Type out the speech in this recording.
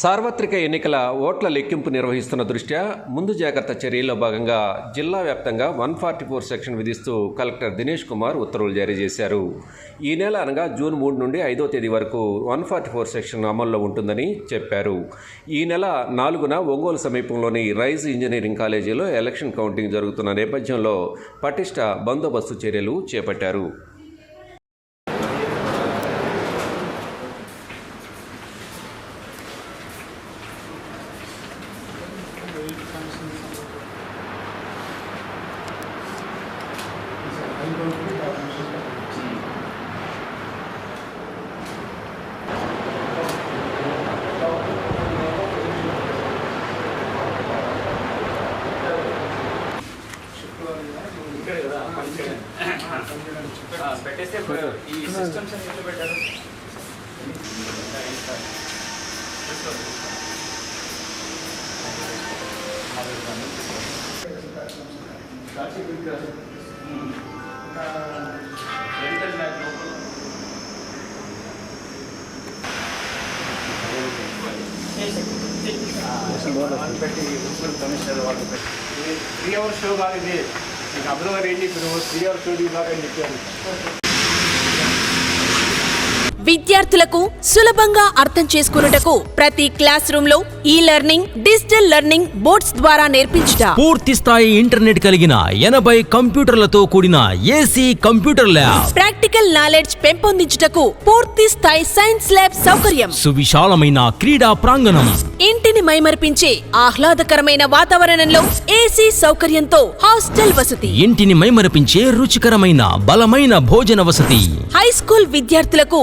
సార్వత్రిక ఎన్నికల ఓట్ల లెక్కింపు నిర్వహిస్తున్న దృష్ట్యా ముందు జాగ్రత్త చర్యల్లో భాగంగా జిల్లా వ్యాప్తంగా వన్ ఫార్టీ ఫోర్ సెక్షన్ విధిస్తూ కలెక్టర్ దినేష్ కుమార్ ఉత్తర్వులు జారీ చేశారు. ఈ నెల అనగా జూన్ మూడు నుండి ఐదో తేదీ వరకు వన్ ఫార్టీ ఫోర్ సెక్షన్ అమల్లో ఉంటుందని చెప్పారు. ఈ నెల నాలుగున ఒంగోలు సమీపంలోని రైజ్ ఇంజనీరింగ్ కాలేజీలో ఎలక్షన్ కౌంటింగ్ జరుగుతున్న నేపథ్యంలో పటిష్ట బందోబస్తు చర్యలు చేపట్టారు. పెట్టేస్తే ఈ సిస్టమ్స్ అన్ని ఎట్లా పెట్టారు వాళ్ళు పెట్టి మున్సిపల్ కమిషనర్ వాళ్ళు పెట్టి త్రీ అవర్స్ షో కాదు ఇది. మీకు అబ్జర్వర్ ఏంటి ఇప్పుడు త్రీ అవర్స్ షో లాగా చెప్పారు. విద్యార్థులకు సులభంగా అర్థం చేసుకున్నటకు ప్రతి క్లాస్ రూమ్లో ఈ లెర్నింగ్ డిజిటల్ లెర్నింగ్ బోర్డ్స్ ద్వారా నేర్పించుట. పూర్తి స్థాయి ఇంటర్నెట్ కలిగిన ఎనభై కంప్యూటర్లతో కూడిన AC computer lab. Practical knowledge పెంపొందించుటకు పూర్తి స్థాయి సైన్స్ ల్యాబ్ సౌకర్యం. సువిశాలమైన క్రీడా ప్రాంగణం. ఇంటిని మైమర్పించే ఆహ్లాదకరమైన వాతావరణంలో ఏసీ సౌకర్యంతో హాస్టల్ వసతి. ఇంటిని మైమరపించే రుచికరమైన బలమైన భోజన వసతి. హై స్కూల్ విద్యార్థులకు